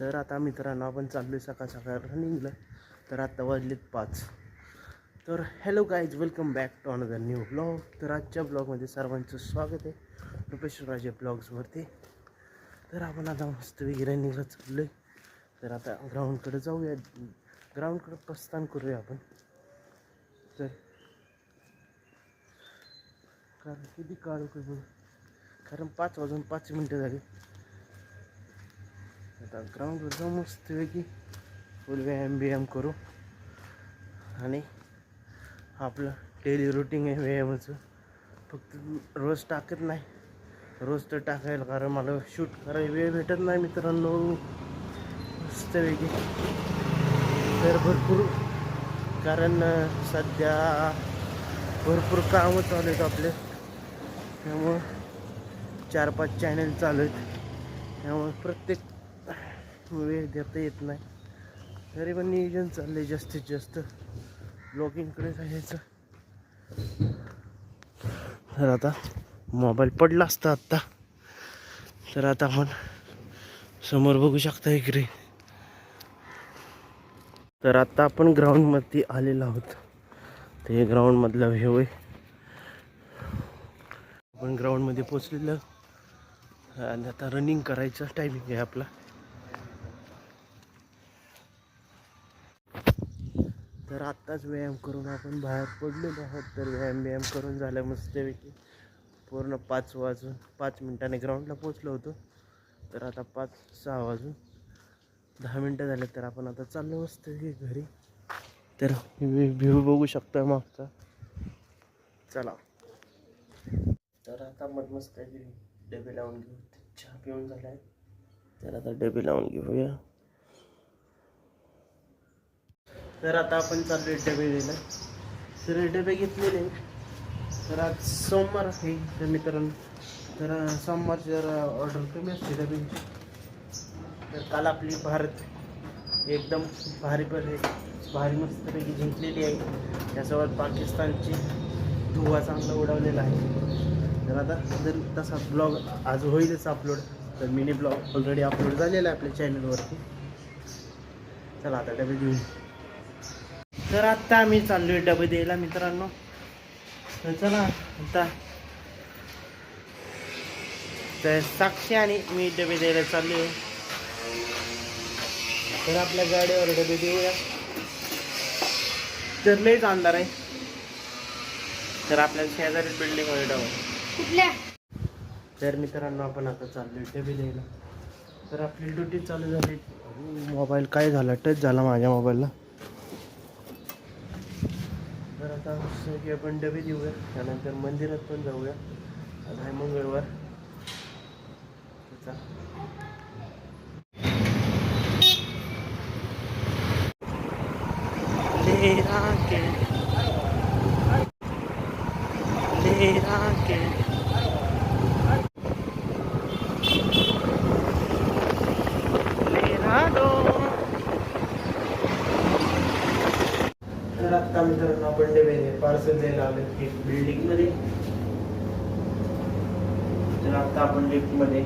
तर आता मित्रांनो आपण चाललो आहे सकाळ सकाळ रनिंगला तर आत्ता वाजलेत पाच. तर hello guys welcome back to another new blog तर आजच्या ब्लॉगमध्ये सर्वांचं स्वागत आहे. रुपेश्वर राजे ब्लॉग्सवरती तर आपण आता मस्त रनिंगला चाललो आहे तर आता ग्राउंडकडे जाऊया. ग्राउंडकडे प्रस्थान करूया आपण. तर कारण किती काढू काय कारण पाच वाजून पाच मिनटं झाली. आता ग्राउंडवर जाऊ मस्तपैकी फुल व्यायाम बियाम करू. आणि आपलं डेली रुटीन आहे व्यायामाचं. फक्त रोज टाकत नाही. रोज तर टाकायला कारण मला शूट करायला वेळ भेटत नाही मित्रांनो. मस्तपैकी तर भरपूर कारण सध्या भरपूर कामं चालू आहेत आपले. त्यामुळं चार पाच चॅनल चालू आहेत. त्यामुळे प्रत्येक वेळ देता येत नाही. तरी पण नियोजन चाललंय जास्तीत जास्त. ब्लॉगिंगकडे जायचं. तर आता मोबाईल पडला असता आत्ता. तर आता आपण समोर बघू शकता इकडे. तर आता आपण ग्राउंडमध्ये आलेलो आहोत. ते ग्राउंडमधला व्ह्यू आहे आपण ग्राउंडमध्ये पोचलेलं आणि आता रनिंग करायचं टायमिंग आहे आपला. तर आत्ताच व्यायाम करून आपण बाहेर पडलेलो आहोत. तर व्यायाम व्यायाम करून झालं मस्तपैकी. पूर्ण पाच वाजून पाच मिनिटाने ग्राउंडला पोचलो होतो. तर आता पाच सहा वाजून दहा मिनटं झाले तर आपण आता चाललो मस्तपैकी घरी. तर व्ह्यू बघू शकतो मागचा. चला. तर आता मग मस्त डबे लावून घेऊ. चहा पिऊन झाला आहे तर आता डबे लावून घेऊया. तर आता आपण चाललोय डबे द्यायला तर डबे घेतलेले तर आज सोमवार आहे तर मित्रांनो. तर सोमवार जर ऑर्डर कमी असते डब्यांची तर काल आपली भारत एकदम भारी पण भारी मस्तपैकी जिंकलेली आहे. त्यासोबत पाकिस्तानची धुवा चांगला उडवलेला आहे. तर आता जर तसा ब्लॉग आज होईलच अपलोड तर मिनी ब्लॉग ऑलरेडी अपलोड झालेला आहे आपल्या चॅनलवरती चला आता डबे घेऊन. तर आत्ता आम्ही चाललोय डबे द्यायला मित्रांनो. तर चला आता तर साक्षी आणि मी डबे द्यायला चाललोय. तर आपल्या गाडीवर डबे देऊया. तर लयच अंधार आहे. तर आपल्याला शेजारी बिल्डिंगमध्ये डबा. तर मित्रांनो आपण आता चाललोय डबे द्यायला. तर आपली ड्युटी चालू झाली. मोबाईल काय झाला? टच झाला माझ्या मोबाईलला तर आता सगळे आपण डबे देऊया. त्यानंतर मंदिरात पण जाऊया. आज आहे मंगळवार. तर पार्सल द्यायला आलो एक बिल्डिंगमध्ये. तर आता आपण लिफ्टमध्ये